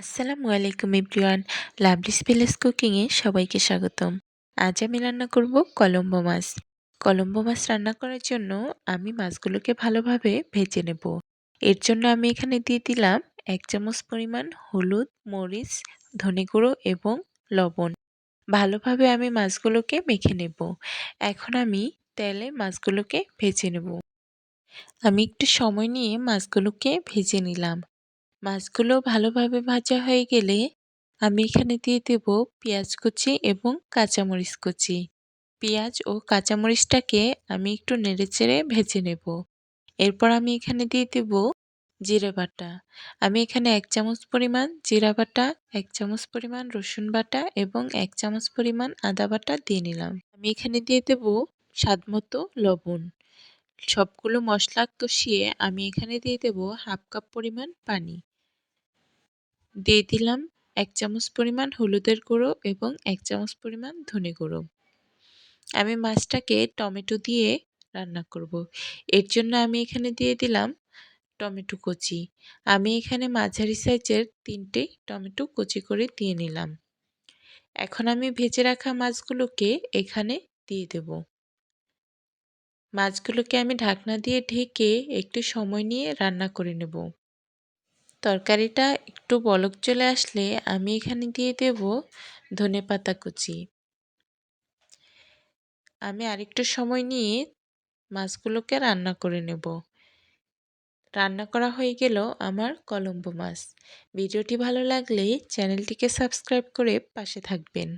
আসসালামু আলাইকুম everyone, lovely স্পেলেস কুকিংয়ে সবাইকে স্বাগতম। আজ আমি রান্না করব কলম্বো মাছ। কলম্বো মাছ রান্না করার জন্য আমি মাছগুলোকে ভালোভাবে ভেজে নেব। এর জন্য আমি এখানে দিয়ে দিলাম এক চামচ পরিমাণ হলুদ, মরিচ, ধনে গুঁড়ো এবং লবণ। ভালোভাবে আমি মাছগুলোকে মেখে নেব। এখন আমি তেলে মাছগুলোকে ভেজে নেব। আমি একটু সময় নিয়ে মাছগুলোকে ভেজে নিলাম। মাছগুলো ভালোভাবে ভাজা হয়ে গেলে আমি এখানে দিয়ে দেব পেঁয়াজ কুচি এবং কাঁচামরিচ কুচি। পেঁয়াজ ও কাঁচামরিচটাকে আমি একটু নেড়েচেড়ে ভেজে নেব। এরপর আমি এখানে দিয়ে দেব জিরে বাটা। আমি এখানে এক চামচ পরিমাণ জিরা বাটা, এক চামচ পরিমাণ রসুন বাটা এবং এক চামচ পরিমাণ আদা বাটা দিয়ে নিলাম। আমি এখানে দিয়ে দেব স্বাদমতো লবণ। সবগুলো মশলা কষিয়ে আমি এখানে দিয়ে দেব হাফ কাপ পরিমাণ পানি। দিয়ে দিলাম এক চামচ পরিমাণ হলুদের গুঁড়ো এবং এক চামচ পরিমাণ ধনে গুঁড়ো। আমি মাছটাকে টমেটো দিয়ে রান্না করব। এর জন্য আমি এখানে দিয়ে দিলাম টমেটো কচি। আমি এখানে মাঝারি সাইজের তিনটে টমেটো কচি করে দিয়ে নিলাম। এখন আমি ভেজে রাখা মাছগুলোকে এখানে দিয়ে দেব। মাছগুলোকে আমি ঢাকনা দিয়ে ঢেকে একটু সময় নিয়ে রান্না করে নেব। তরকারিটা একটু বলক চলে আসলে আমি এখানে দিয়ে দেব ধনে পাতা কুচি। আমি আরেকটু সময় নিয়ে মাছগুলোকে রান্না করে নেব। রান্না করা হয়ে গেল আমার কলম্বো মাছ। ভিডিওটি ভালো লাগলে চ্যানেলটিকে সাবস্ক্রাইব করে পাশে থাকবেন।